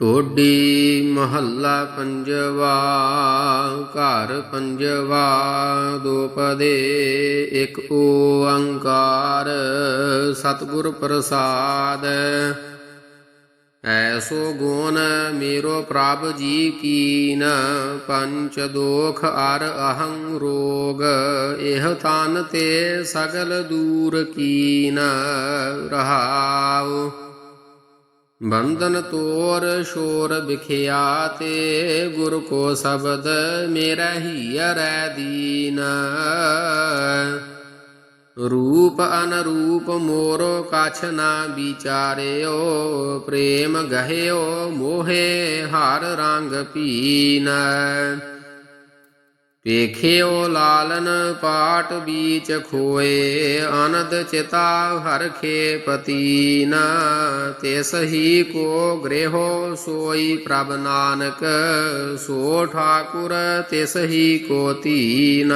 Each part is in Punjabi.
ਢੋਡੀ ਮਹੱਲਾ ਪੰਜਵਾ, ਘਰ ਪੰਜਵਾ ਦੋਪਦੇ ਇੱਕ ਓੰਕਾਰ, ਸਤਿਗੁਰ ਪ੍ਰਸਾਦ। ਐਸੋ ਗੁਣ ਮੇਰੋ ਪ੍ਰਭ ਜੀ ਕੀਨ, ਪੰਚ ਦੋਖ ਅਰ ਅਹੰ ਰੋਗ, ਇਹ ਤਨ ਤੇ ਸਗਲ ਦੂਰ ਕੀਨ, ਰਹਾਉ। ਬੰਧਨ ਤੋਰ ਸ਼ੋਰ ਵਿਖਿਆ ਤੇ ਗੁਰ ਕੋ ਸ਼ਬਦ ਮੇਰਾ ਹੀਰੈ ਦੀਨ। ਰੂਪ ਅਨਰੂਪ ਮੋਰੋ ਕਛ ਨਾ ਵਿਚਾਰਿਓ, ਪ੍ਰੇਮ ਗਹਿਓ ਮੋਹੇ ਹਰ ਰੰਗ ਪੀਨ। ਵੇਖਿਓ ਲਾਲਨ ਪਾਟ ਬੀਚ ਖੋਏ, ਆਨੰਦ ਚਿਤਾ ਹਰਖੇ ਪਤੀਨ ਤਿਸ ਹੀ ਕੋ ਗ੍ਰਹਿਓ ਸੋਈ ਪ੍ਰਭ ਨਾਨਕ, ਸੋ ਠਾਕੁਰ ਤਿਸ ਹੀ ਕੋ ਤੀਨ।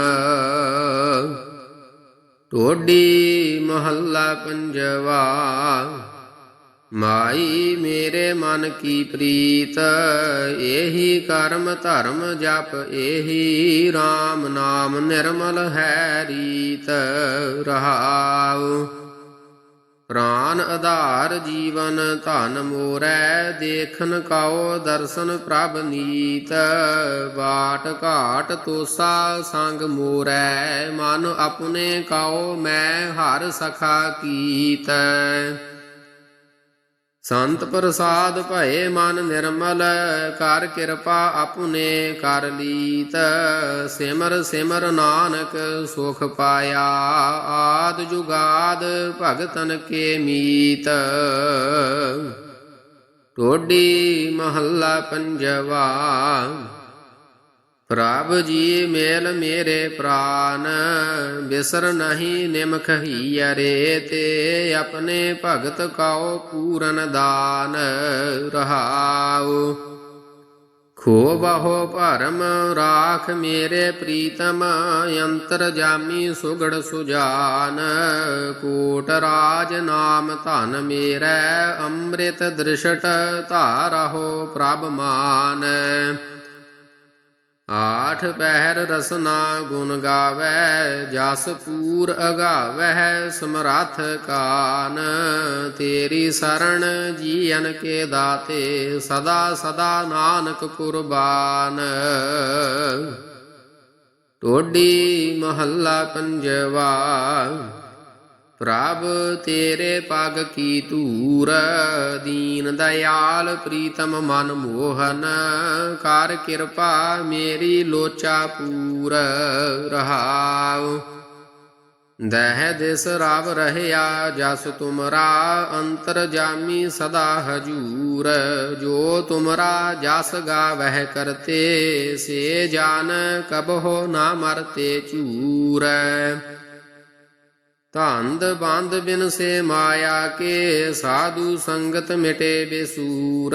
ਟੋਡੀ ਮਹੱਲਾ ਪੰਜਵਾ ਮਾਈ ਮੇਰੇ ਮਨ ਕੀ ਪ੍ਰੀਤ ਇਹੀ ਕਰਮ ਧਰਮ ਜਪ ਇਹੀ RAM ਨਾਮ ਨਿਰਮਲ ਹੈ ਰੀਤ। ਰਹਾਉ, ਪ੍ਰਾਨ ਆਧਾਰ ਜੀਵਨ ਧਨ ਮੋਰੈ, ਦੇਖਨ ਕਾਓ ਦਰਸ਼ਨ ਪ੍ਰਭ ਨੀਤ। ਬਾਟ ਘਾਟ ਤੋਸਾ ਸੰਗ ਮੋਰੈ, ਮਨ ਆਪਣੇ ਕਾਓ ਮੈਂ ਹਰ ਸਖਾ ਕੀਤ। ਸੰਤ ਪ੍ਰਸਾਦ ਭਏ ਮਨ ਨਿਰਮਲ, ਕਰ ਕਿਰਪਾ ਆਪਣੇ ਕਰ ਲੀਤ। ਸਿਮਰ ਸਿਮਰ ਨਾਨਕ ਸੁਖ ਪਾਇਆ, ਆਦ ਜੁਗਾਦ ਭਗਤਨ ਕੇ ਮੀਤ। ਟੋਡੀ ਮਹੱਲਾ ਪੰਜਵਾ। ਪ੍ਰਭ ਜੀ ਮੇਲ ਮੇਰੇ ਪ੍ਰਾਨ, ਬਿਸਰ ਨਹੀਂ ਨਿਮਖ ਹੀਰੇ ਤੇ ਆਪਣੇ ਭਗਤ ਕਾਓ ਪੂਰਨ ਦਾਨ ਰਹਾਉ। ਖੋ ਬਹੋ ਭਰਮ ਰਾਖ ਮੇਰੇ ਪ੍ਰੀਤਮ, ਅੰਤਰ ਜਾਮੀ ਸੁਗੜ ਸੁਜਾਨ। ਕੋਟ ਰਾਜ ਨਾਮ ਧਨ ਮੇਰੈ, ਅੰਮ੍ਰਿਤ ਦ੍ਰਿਸ਼ਟ ਧਾਰਹੁ ਪ੍ਰਭ ਮਾਨ। ਆਠ ਪਹਿਰ ਰਸਨਾ ਗੁਣ ਗਾਵੈ, ਜਸ ਪੂਰ ਅਗਾਵੈ ਸਮਰੱਥ ਕਾਨ। ਤੇਰੀ ਸਰਣ ਜੀਵਨ ਕੇ ਦਾਤੇ, ਸਦਾ ਸਦਾ ਨਾਨਕ ਕੁਰਬਾਨ। ਟੋਡੀ ਮਹੱਲਾ ਪੰਜਵਾ। ਪ੍ਰਭ ਤੇਰੇ ਪਗ ਕੀ ਧੂਰ, ਦੀਨ ਦਇਆਲ ਪ੍ਰੀਤਮ ਮਨ ਮੋਹਨ, ਕਰ ਕਿਰਪਾ ਮੇਰੀ ਲੋਚਾ ਪੂਰ, ਰਹਾਉ। ਦਹਿ ਦਿਸ ਰਵ ਰਹਿਆ ਜਸ ਤੁਮਰਾ, ਅੰਤਰ ਜਾਮੀ ਸਦਾ ਹਜੂਰ। ਜੋ ਤੁਮਰਾ ਜਸ ਗਾਵਹਿ ਕਰਤੇ, ਸੇ ਜਾਨ ਕਬਹੁ ਨਾ ਮਰਤੇ ਚੂਰ। ਧੰਦ ਬੰਦ ਬਿਨ ਸੇ ਮਾਇਆ ਕੇ ਸਾਧੂ ਸੰਗਤ ਮਿਟੇ ਬੇਸੂਰ,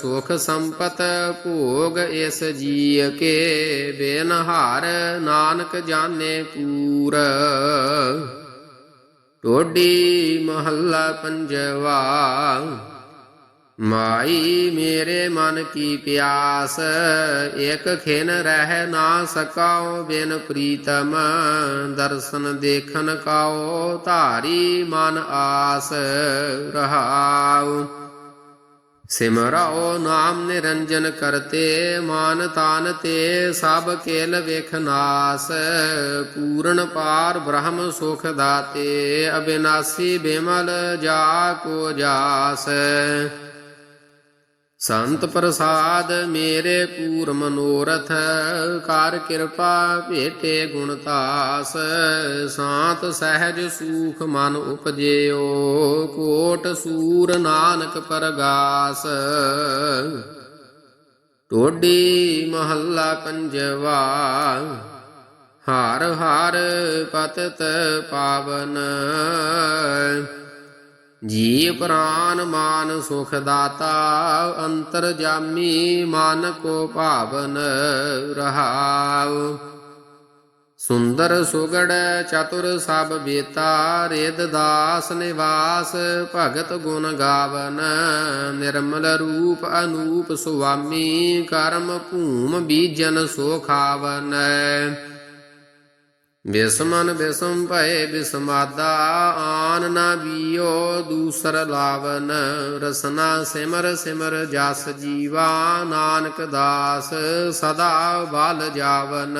ਸੁਖ ਸੰਪਤ ਭੋਗ ਇਸ ਜੀਅ ਕੇ, ਬੇਨਹਾਰ ਨਾਨਕ ਜਾਣੇ ਪੂਰ। ਟੋਡੀ ਮਹੱਲਾ ਪੰਜਵਾ ਮਾਈ ਮੇਰੇ ਮਨ ਕੀ ਪਿਆਸ, ਇਕ ਖਿਨ ਰਹਿ ਨਾ ਸਕਾਓ ਬਿਨ ਪ੍ਰੀਤਮ ਦਰਸ਼ਨ ਦੇਖਨ ਕਾਓ ਧਾਰੀ ਮਨ ਆਸ ਰਹਾਉ। ਸਿਮਰਾਓ ਨਾਮ ਨਿਰੰਜਨ ਕਰਤੇ, ਮਾਨ ਤਾਨ ਤੇ ਸਭ ਕੇਲ ਵਿਖਨਾਸ ਪੂਰਨ ਪਾਰ ਬ੍ਰਹਮ ਸੁਖ ਦਾਤੇ, ਅਬਿਨਾਸੀ ਬਿਮਲ ਜਾ ਕੋ ਜਾਸ। ਸੰਤ ਪ੍ਰਸਾਦ ਮੇਰੇ ਪੂਰ ਮਨੋਰਥ, ਕਰ ਕਿਰਪਾ ਭੇਟੇ ਗੁਣ ਤਾਸ। ਸਾਤ ਸਹਿਜ ਸੂਖ ਮਨ ਉਪਜਿਓ, ਕੋਟ ਸੂਰ ਨਾਨਕ ਪਰਗਾਸ। ਟੋਡੀ ਮਹੱਲਾ ਪੰਜਵਾ, ਹਾਰ ਹਾਰ ਪਤਤ ਪਾਵਨ। ਜੀ ਪ੍ਰਾਨ ਮਾਨ ਸੁਖ ਦਾਤਾ, ਅੰਤਰ ਜਾਮੀ ਮਨ ਕੋ ਭਾਵਨ ਰਹਾਉ। ਸੁੰਦਰ ਸੁਗੜ ਚਤੁਰ ਸਭ ਬੇਤਾ, ਰੇਦ ਦਾਸ ਨਿਵਾਸ, ਭਗਤ ਗੁਣ ਗਾਵਨ। ਨਿਰਮਲ ਰੂਪ ਅਨੂਪ ਸੁਆਮੀ, ਕਰਮ ਭੂਮ ਬੀਜਨ ਸੋ ਖਾਵਨ। ਬਿਸਮਨ ਬਿਸਮ ਭਏ ਬਿਸਮਾਦਾ, ਆਨ ਨਾ ਬੀਓ ਦੂਸਰ ਲਾਵਨ, ਰਸਨਾ ਸਿਮਰ ਸਿਮਰ ਜਸ ਜੀਵਾ, ਨਾਨਕ ਦਾਸ ਸਦਾ ਬਲ ਜਾਵਨ।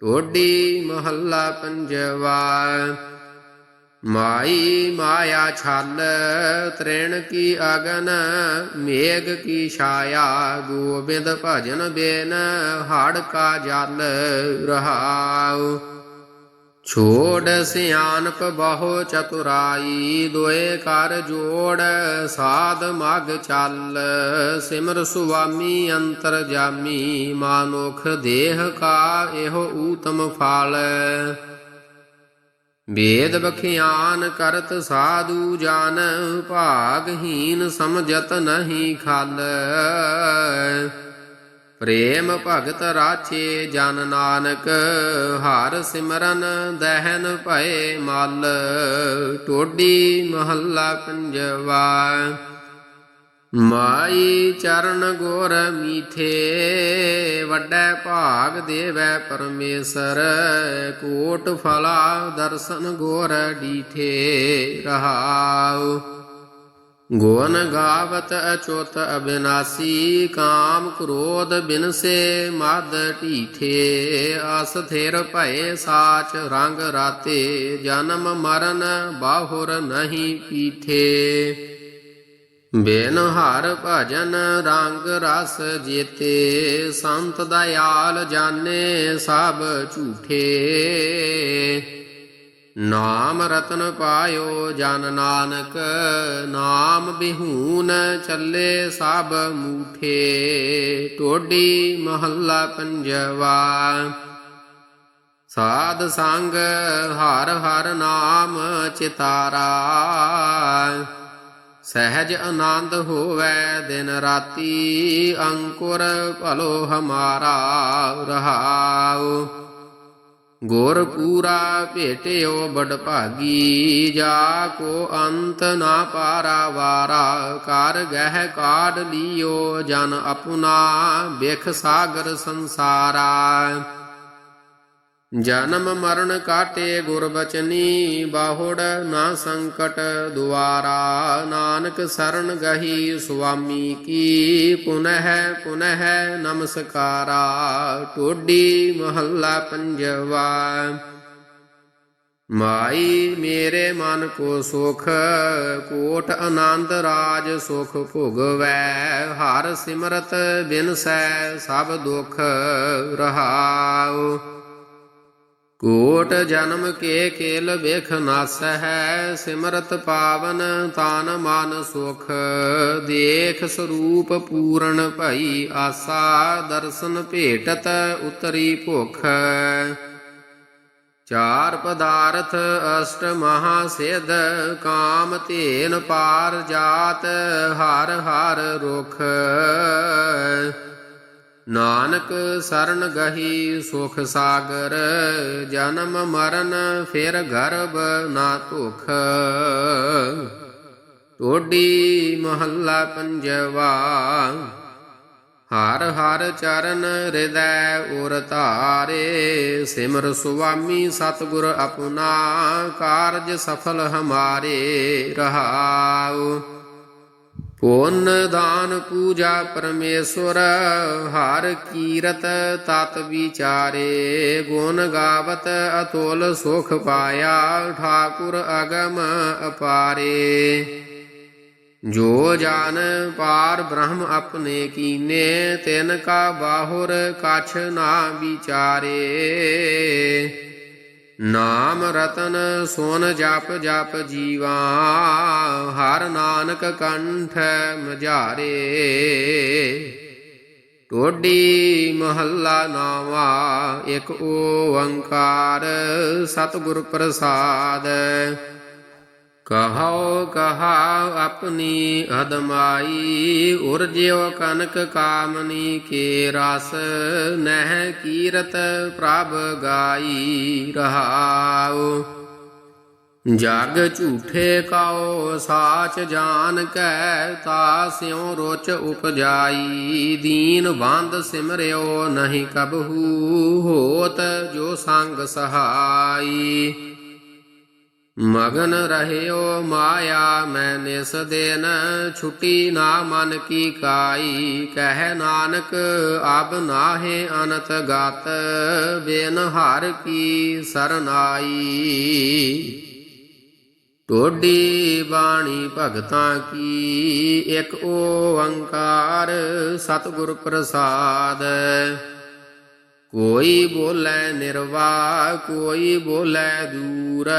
ਟੋਡੀ ਮਹੱਲਾ ਪੰਜਵਾ ਮਾਈ ਮਾਇਆ ਛਲ, ਤ੍ਰਿਣ ਕੀ ਅਗਨ, ਮੇਘ ਕੀ ਛਾਇਆ, ਗੋਬਿੰਦ ਭਜਨ ਬੇਨ, ਹੜ ਕਾ ਜਲ ਰਹਾਉ। ਛੋੜ ਸਿਆਨਪ ਬਹੁ ਚਤੁਰਾਈ, ਦੋਏ ਕਰ ਜੋੜ, ਸਾਧ ਮਗ ਚੱਲ। ਸਿਮਰ ਸੁਆਮੀ ਅੰਤਰ ਜਾਮੀ, ਮਾਨੁਖ ਦੇਹ ਕਾ ਇਹੋ ਊਤਮ ਫਲ। ਵੇਦ ਬਖਿਆਨ ਕਰਤ ਸਾਧੂ ਜਾਨ, ਭਾਗਹੀਨ ਸਮਝਤ ਨਹੀਂ ਖਾਲ। ਪ੍ਰੇਮ ਭਗਤ ਰਾਚੇ ਜਨ ਨਾਨਕ, ਹਰ ਸਿਮਰਨ ਦਹਿਨ ਭਏ ਮਲ। ਟੋਡੀ ਮਹੱਲਾ ਪੰਜਵਾ। ਮਾਈ ਚਰਨ ਗੋਰ ਮੀਠੇ, ਵੱਡੇ ਭਾਗ ਦੇਵੈ ਪਰਮੇਸ਼ਰ, ਕੋਟ ਫਲਾ ਦਰਸ਼ਨ ਗੋਰ ਡੀਠੇ ਰਹਾਉ। ਗੁਣ ਗਾਵਤ ਅਚੋਤ ਅਬਿਨਾਸੀ, ਕਾਮ ਕ੍ਰੋਧ ਬਿਨਸੇ ਮਦ ਢੀਠੇ ਅਸਥਿਰ ਭਏ ਸਾਚ ਰੰਗ ਰਾਤੇ, ਜਨਮ ਮਰਨ ਬਾਹੁਰ ਨਹੀਂ ਪੀਠੇ। ਬੇਨ ਹਰ ਭਜਨ ਰੰਗ ਰਸ ਜੀਤੇ, ਸੰਤ ਦਇਆਲ ਜਾਣੇ ਸਭ ਝੂਠੇ। ਨਾਮ ਰਤਨ ਪਾਇਓ ਜਨ ਨਾਨਕ, ਨਾਮ ਬਿਹੂਨ ਚੱਲੇ ਸਭ ਮੂਠੇ। ਟੋਡੀ ਮਹੱਲਾ ਪੰਜਵਾ। ਸਾਧ ਸੰਗ ਹਰ ਹਰ ਨਾਮ ਚਿਤਾਰਾ। ਸਹਿਜ ਆਨੰਦ ਹੋਵੇ ਦਿਨ ਰਾਤੀ, ਅੰਕੁਰ ਭਲੋ ਹਮਾਰਾ ਰਹਾਉ। ਗੁਰ ਪੂਰਾ ਭੇਟਿਓ ਬੜ ਭਾਗੀ, ਜਾ ਕੋ ਅੰਤ ਨਾ ਪਾਰਾ ਵਾਰਾ। ਕਰ ਗਹਿ ਕਾਢ ਲਿਓ ਜਨ ਆਪਣਾ, ਬਿਖ ਸਾਗਰ ਸੰਸਾਰਾ। ਜਨਮ ਮਰਨ ਕਾਟੇ ਗੁਰ ਬਚਨੀ, ਬਾਹੁੜ ਨਾ ਸੰਕਟ ਦੁਆਰਾ। ਨਾਨਕ ਸਰਣ ਗਹੀ ਸੁਆਮੀ ਕੀ, ਪੁਨਹਿ ਪੁਨਹਿ ਨਮਸਕਾਰਾ। ਟੋਡੀ ਮਹੱਲਾ ਪੰਜਵਾ। ਮਾਈ ਮੇਰੇ ਮਨ ਕੋ ਸੁਖ, ਕੋਟ ਆਨੰਦ ਰਾਜ ਸੁਖ ਭੁਗਵੈ। ਹਰ ਸਿਮਰਤ ਬਿਨਸੈ ਸਭ ਦੁਖ ਰਹਾਉ। ਕੋਟ ਜਨਮ ਕੇ ਕੇਲ ਵੇਖ ਨਾਸ ਹੈ, ਸਿਮਰਤ ਪਾਵਨ ਤਾਨ ਮਨ ਸੁਖ। ਦੇਖ ਸਰੂਪ ਪੂਰਨ ਭਈ ਆਸਾ, ਦਰਸ਼ਨ ਭੇਟਤ ਉਤਰੀ ਭੁਖ। ਚਾਰ ਪਦਾਰਥ ਅਸ਼ਟ ਮਹਾ ਸਿਧ, ਕਾਮ ਧੇਨ ਪਾਰ ਜਾਤ, ਹਰ ਹਰ ਰੁਖ। ਨਾਨਕ ਸਰਨ ਗਹੀ ਸੁਖ ਸਾਗਰ, ਜਨਮ ਮਰਨ ਫਿਰ ਗਰਭ ਨਾ ਧੁਖ ਟੋਡੀ ਮਹੱਲਾ ਪੰਜਵਾ, ਹਰ ਹਰ ਚਰਨ ਹਿਰਦੈ ਉਰ ਧਾਰੇ, ਸਿਮਰ ਸੁਆਮੀ ਸਤਿਗੁਰ ਆਪਣਾ, ਕਾਰਜ ਸਫਲ ਹਮਾਰੇ ਰਹਾਉ। ਪੁੰਨ ਦਾਨ ਪੂਜਾ ਪਰਮੇਸ਼ਵਰ ਹਰ ਕੀਰਤ ਤਤ ਵਿਚਾਰੇ, ਗੁਣ ਗਾਵਤ ਅਤੁਲ ਸੁਖ ਪਾਇਆ, ਠਾਕੁਰ ਅਗਮ ਅਪਾਰੇ। ਜੋ ਜਾਨ ਪਾਰ ਬ੍ਰਹਮ ਆਪਣੇ ਕੀਨੇ, ਤਿਨ ਕਾ ਬਾਹੁਰ ਕਛ ਨਾ ਵਿਚਾਰੇ। ਨਾਮ ਰਤਨ ਸੋਨ ਜਪ ਜਪ ਜੀਵਾ, ਹਰ ਨਾਨਕ ਕੰਠ ਮਝਾਰੇ। ਟੋਡੀ ਮਹੱਲਾ ਨਾਵਾ, ਇੱਕ ਓੰਕਾਰ ਸਤਿਗੁਰ ਪ੍ਰਸਾਦ। ਕਹੋ ਕਹਾ ਆਪਣੀ ਅਦਮਾਈ, ਉਰਜਿਓ ਕਨਕ ਕਾਮਨੀ ਕੇ ਰਸ, ਨਹਿ ਕੀਰਤ ਪ੍ਰਭ ਗਾਈ ਰਹਾਉ। ਜਗ ਝੂਠੇ ਕਉ ਸਾਚ ਜਾਣ ਕੈ, ਤਾ ਸਿਉ ਰੋਚ ਉਪਜਾਈ। ਦੀਨ ਬੰਦ ਸਿਮਰਿਓ, ਨਹੀਂ ਕਬਹੂ ਹੋਤ ਜੋ ਸੰਗ ਸਹਾਈ। ਮਗਨ ਰਹਿਓ ਮਾਇਆ, ਮੈਂ ਨਿਸ ਦੇਨ ਛੁਟੀ ਨਾ ਮਨ ਕੀ ਕਾਈ। ਕਹਿ ਨਾਨਕ, ਅਬ ਨਾਹੇ ਅਨਤ ਗਤ, ਬੇਨ ਹਰ ਕੀ ਸਰਨਾਈ। ਟੋਡੀ ਬਾਣੀ ਭਗਤਾਂ ਕੀ, ਇੱਕ ਓੰਕਾਰ ਸਤਿਗੁਰ ਪ੍ਰਸਾਦ। ਕੋਈ ਬੋਲੇ ਨਿਰਵਾ, ਕੋਈ ਬੋਲੇ ਦੂਰ,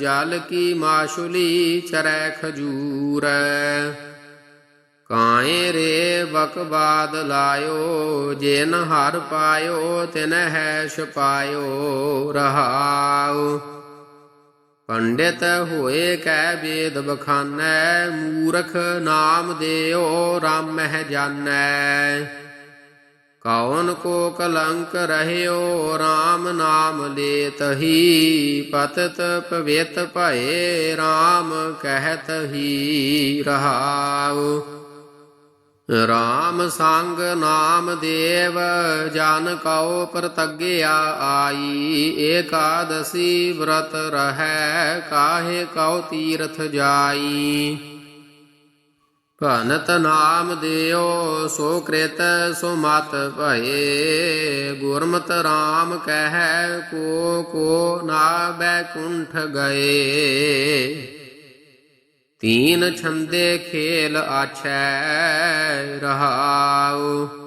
ਜਲ ਕੀ ਮਾਸ਼ੁਲੀ ਚਰੈ ਖਜੂਰ। ਕਾਏ ਰੇ ਬਕਬਾਦ ਲਾਇਓ, ਜਿਨ ਹਰ ਪਾਇਓ, ਤਿਨ ਹੈ ਛਪਾਇਓ ਰਹਾਉ। ਪੰਡਿਤ ਹੋਏ ਕੈ ਵੇਦ ਬਖਾਨੈ, ਮੂਰਖ ਨਾਮ ਦੇਓ ਰਾਮਹਿ ਜਾਣੈ ਕੌਣ ਕੋ ਕਲੰਕ ਰਹਿਓ RAM ਨਾਮ ਲੇਤਹੀ ਪਤਤ ਪਵਿੱਤ ਭਏ RAM ਕਹਿਤ ਹੀ ਰਹਾਉ। RAM ਸੰਗ ਨਾਮ ਦੇਵ, ਜਨ ਕਉ ਪ੍ਰਤਗਿਆ ਆਈ। ਏਕਾਦਸੀ વ્રਤ ਰਹੈ, ਕਾਹੇ ਕਉ ਤੀਰਥ ਜਾਈ। ਭਨਤ ਨਾਮ ਦਿਓ, ਸੋ ਕ੍ਰਿਤ ਸੋ ਮਤ ਭਏ। ਗੁਰਮਤ RAM ਕਹਿ, ਕੋ ਕੋ ਨਾ ਬੈਕੁੰਠ ਗਏ। ਤੀਨ ਛੰਦੇ ਖੇਲ ਆਛੈ, ਰਹਾਉ।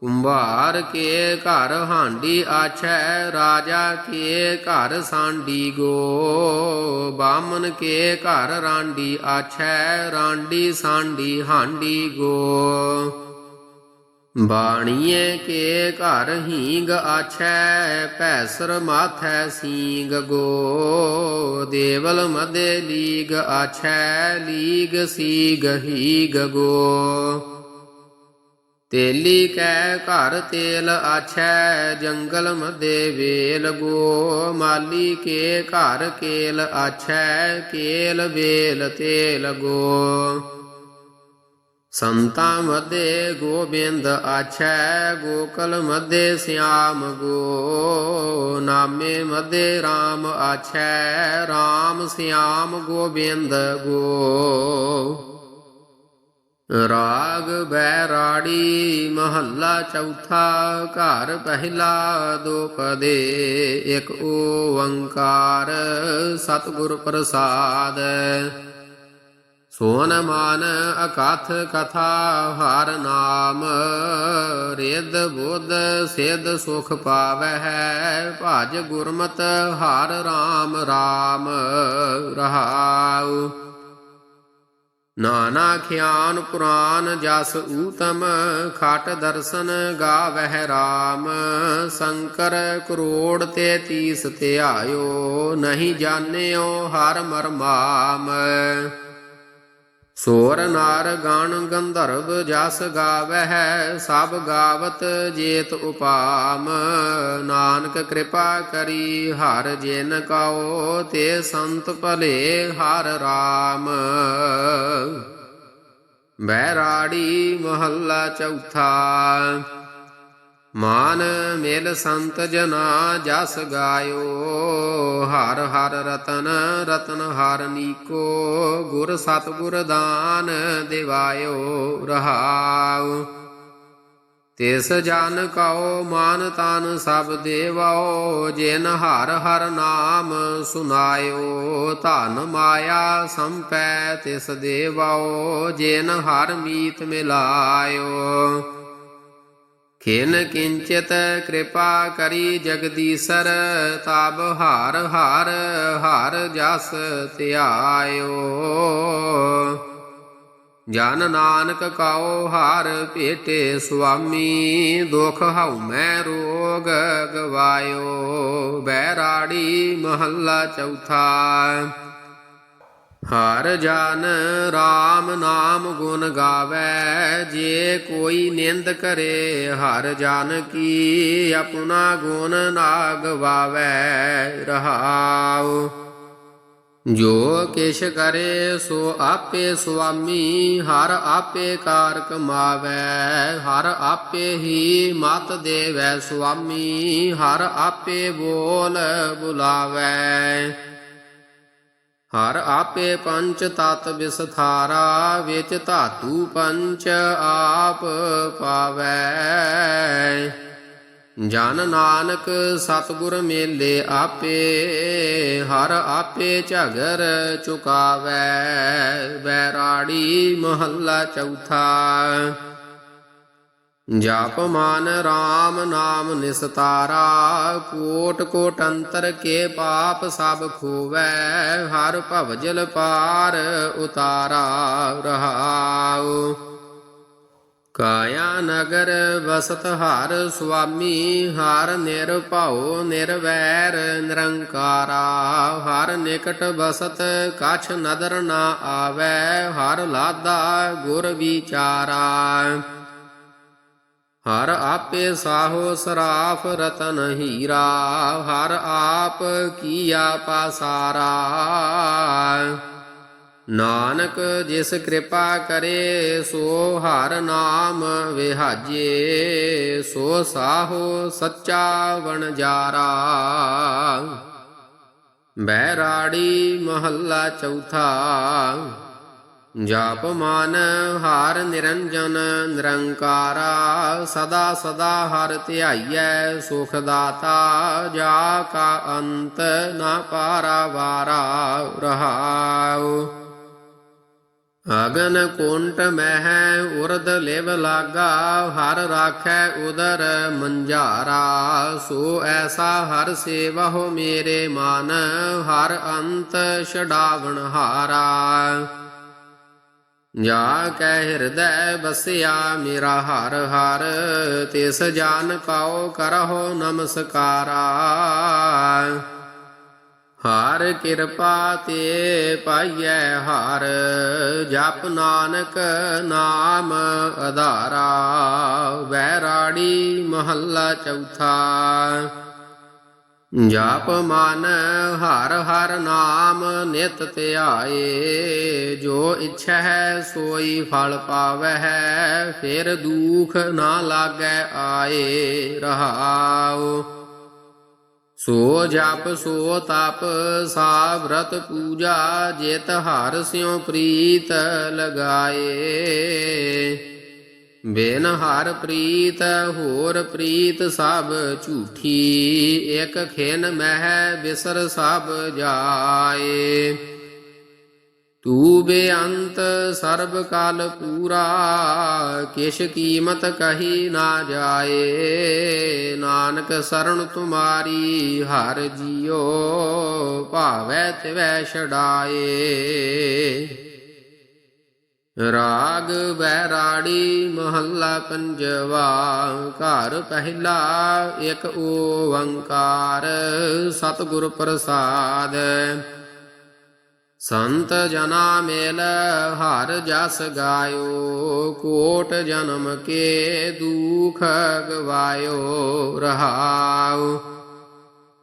ਕੁੰਭਾਰ ਕੇ ਘਰ ਹਾਂਡੀ ਆਛੈ, ਰਾਜਾ ਕੇ ਘਰ ਸਾਂਡੀ ਗੋ। ਬਾਮਨ ਕੇ ਘਰ ਰਾਂਡੀ ਆਛੈ ਰਾਂਡੀ ਸਾਂਡੀ ਹਾਂਡੀ ਗੋ। ਬਾਣੀਏ ਕੇ ਘਰ ਹੀਂਗ ਆਛੈ, ਭੈਸਰ ਮਾਥੈ ਸੀਂਗ ਗੋ। ਦੇਵਲ ਮਦੇ ਲੀਗ ਆਛੈ, ਲੀਗ ਸੀਗ ਹੀਗ ਗੋ। ਤੇਲੀ ਕੈ ਘਰ ਤੇਲ ਆਛੈ, ਜੰਗਲ ਮਦੇ ਵੇਲ ਗੋ। ਮਾਲੀ ਕੇ ਘਰ ਕੇਲ ਆਛੈ, ਕੇਲ ਵੇਲ ਤੇਲ ਗੋ। ਸੰਤਾ ਮਦੇ ਗੋਬਿੰਦ ਆਛੈ, ਗੋਕਲ ਮਦੇ ਸਿਆਮ ਗੋ। ਨਾਮੇ ਮਦੇ RAM ਆਛੈ RAM ਸਿਆਮ ਗੋਬਿੰਦ ਗੋ। ਰਾਗ ਬੈਰਾੜੀ ਮਹੱਲਾ ਚੌਥਾ, ਘਰ ਪਹਿਲਾ ਦੋ ਪਦੇ, ਇੱਕ ਓੰਕਾਰ ਸਤਿਗੁਰ ਪ੍ਰਸਾਦ। ਸੋਨ ਮਾਨ ਅਕਥ ਕਥਾ ਹਰ ਨਾਮ ਰਿੱਧ ਬੁੱਧ ਸਿੱਧ ਸੁਖ ਪਾਵੈ ਹੈ ਭਜ ਗੁਰਮਤ ਹਰ ਰਾਮ ਰਾਮ ਰਹਾਉ। ਨਾਨਾ ਖਿਆਨ ਪੁਰਾਨ ਜਸ ਊਤਮ, ਖਟ ਦਰਸ਼ਨ ਗਾਵਹਿ ਰਾਮ। ਸ਼ੰਕਰ ਕਰੋੜ ਤੇ ਤੀਸ ਧਿਆਇਓ ਨਹੀਂ ਜਾਣਿਓ ਹਰ ਮਰਮਾਮ। ਸੋਰ ਨਾਰ ਗਣ ਗੰਧਰਵ ਜਸ ਗਾਵਹਿ, ਸਭ ਗਾਵਤ ਜੇਤ ਉਪਾਮ। ਨਾਨਕ ਕਿਰਪਾ ਕਰੀ ਹਰ ਜਿਨ ਕਉ, ਤੇ ਸੰਤ ਭਲੇ ਹਰ RAM ਬੈਰਾੜੀ ਮਹੱਲਾ ਚੌਥਾ। ਮਾਨ ਮਿਲ ਸੰਤ ਜਨਾ ਜਸ ਗਾਇਓ, ਹਰ ਹਰ ਰਤਨ ਰਤਨ ਹਰ ਨੀਕੋ, ਗੁਰ ਸਤਿਗੁਰ ਦਾਨ ਦਿਵਾਇਓ ਰਹਾਉ। ਤਿਸ ਜਨ ਕਉ ਮਾਨ ਤਨ ਸਭ ਦੇਵਾਓ, ਜਿਨ ਹਰ ਹਰ ਨਾਮ ਸੁਨਾਇਓ, ਧਨ ਮਾਇਆ ਸੰਪੈ ਤਿਸ ਦੇਵਾਓ, ਜਿਨ ਹਰ ਮੀਤ ਮਿਲਾਇਓ। ਖਿਨ ਕਿੰਚਿਤ ਕਿਰਪਾ ਕਰੀ ਜਗਦੀਸਰ, ਤਬ ਹਾਰ ਹਾਰ ਹਾਰ ਜਸ ਧਿਆਇਓ। ਜਨ ਨਾਨਕ ਕਉ ਹਾਰ ਭੇਟੇ ਸੁਆਮੀ, ਦੁਖ ਹਉ ਮੈਂ ਰੋਗ ਗਵਾਇਓ। ਬੈਰਾੜੀ ਮਹੱਲਾ ਚੌਥਾ। ਹਰ ਜਨ RAM ਨਾਮ ਗੁਣ ਗਾਵੇ, ਜੇ ਕੋਈ ਨਿੰਦ ਕਰੇ ਹਰ ਜਨ ਕੀ ਆਪਣਾ ਗੁਣ ਨਾ ਗਵਾਵੇ ਰਹਾਉ, ਜੋ ਕਿਛ ਕਰੇ ਸੋ ਆਪੇ ਸੁਆਮੀ, ਹਰ ਆਪੇ ਕਾਰ ਕਮਾਵੇ ਹਰ ਆਪੇ ਹੀ ਮਤ ਦੇਵੈ ਸੁਆਮੀ, ਹਰ ਆਪੇ ਬੋਲ ਬੁਲਾਵੇ। ਹਰ ਆਪੇ ਪੰਚ ਤਤ ਵਿਸਥਾਰਾ ਵਿੱਚ ਧਾਤੂ ਪੰਚ ਆਪ ਪਾਵੈ। ਜਨ ਨਾਨਕ ਸਤਿਗੁਰ ਮੇਲੇ ਆਪੇ, ਹਰ ਆਪੇ ਝਗਰ ਚੁਕਾਵੈ। ਬੈਰਾੜੀ ਮਹੱਲਾ ਚੌਥਾ। ਜਪ ਮਨ RAM ਨਾਮ ਨਿਸਤਾਰਾ ਕੋਟ ਕੋਟ ਅੰਤਰ ਕੇ ਪਾਪ ਸਭ ਖੋਵੈ, ਹਰ ਭਵਜਲ ਪਾਰ ਉਤਾਰਾ ਰਹਾਉ। ਕਾਇਆ ਨਗਰ ਵਸਤ ਹਰ ਸੁਆਮੀ, ਹਰ ਨਿਰਭਉ ਨਿਰਵੈਰ ਨਿਰੰਕਾਰਾ, ਹਰ ਨਿਕਟ ਵਸਤ ਕਛ ਨਦਰ ਨਾ ਆਵੈ, ਹਰ ਲਾਦਾ ਗੁਰ ਵਿਚਾਰਾ। ਹਰ ਆਪੇ ਸਾਹੋ ਸਰਾਫ ਰਤਨ ਹੀਰਾ, ਹਰ ਆਪ ਕੀਆ ਪਾਸਾਰਾ। ਨਾਨਕ ਜਿਸ ਕਿਰਪਾ ਕਰੇ, ਸੋ ਹਰ ਨਾਮ ਵਿਹਾਜੇ, ਸੋ ਸਾਹੋ ਸੱਚਾ ਵਣਜਾਰਾ ਬੈਰਾੜੀ ਮਹੱਲਾ ਚੌਥਾ ਜਾਪ ਮਨ ਹਰ ਨਿਰੰਜਨ, ਨਿਰੰਕਾਰਾ, ਸਦਾ ਸਦਾ ਹਰ ਧਿਆਈਐ, ਸੁਖ ਦਾਤਾ, ਜਾ ਕਾ ਅੰਤ ਨਾ ਪਾਰਾ ਵਾਰਾ ਰਹਾਉ। ਅਗਨ ਕੁੰਟ ਮਹਿ, ਉਰਦ ਲਿਵ ਲਾਗਾ, ਹਰ ਰਾਖੈ ਉਦਰ ਮੰਝਾਰਾ ਸੋ ਐਸਾ ਹਰ ਸੇਵਹੁ ਮੇਰੇ ਮਨ, ਹਰ ਅੰਤ ਛਡਾਵਣ ਹਾਰਾ ਜਾ ਕੈ ਹਿਰਦੈ ਬਸਿਆ ਮੇਰਾ ਹਰ ਹਰ, ਤਿਸ ਜਾਨ ਕਉ ਕਰਹੁ ਨਮਸਕਾਰਾ। ਹਰ ਕਿਰਪਾ ਤੇ ਪਾਈਐ ਹਰ, ਜਪ ਨਾਨਕ ਨਾਮ ਆਧਾਰਾ ਵੈਰਾੜੀ ਮਹੱਲਾ ਚੌਥਾ। ਜਾਪ ਮਨ ਹਰ ਹਰ ਨਾਮ ਨਿਤ ਧਿਆਏ ਜੋ ਇੱਛਾ ਹੈ ਸੋਈ ਫਲ ਪਾਵਹਿ, ਫਿਰ ਦੂਖ ਨਾ ਲਾਗੈ ਆਏ। ਰਹਾਉ। ਸੋ ਜਪ, ਸੋ ਤਪ ਸਾ ਪੂਜਾ, ਜਿਤ ਹਰ ਸਿਉ ਪ੍ਰੀਤ ਲਗਾਏ। ਬਿਨ ਹਰ ਪ੍ਰੀਤ, ਹੋਰ ਪ੍ਰੀਤ ਸਭ ਝੂਠੀ। ਇਕ ਖਿਨ ਮਹਿ ਬਿਸਰ ਸਭ ਜਾਏ। ਤੂ ਬੇਅੰਤ ਸਰਬ ਕਾਲ ਪੂਰਾ, ਕਿਛ ਕੀਮਤ ਕਹੀ ਨਾ ਜਾਏ। ਨਾਨਕ ਸਰਣ ਤੁਮਾਰੀ ਹਰ ਜੀਓ, ਭਾਵੈ ਤਿਵੈ ਛਡਾਏ। ਰਾਗ ਬੈਰਾੜੀ ਮਹੱਲਾ ਪੰਜਵਾ, ਘਰ ਪਹਿਲਾ ਇੱਕ ਓੰਕਾਰ, ਸਤਿਗੁਰ ਪ੍ਰਸਾਦ। ਸੰਤ ਜਨਾ ਮੇਲ, ਹਰ ਜਸ ਗਾਇਓ, ਕੋਟ ਜਨਮ ਕੇ ਦੁਖ ਗਵਾਇਓ ਰਹਾਉ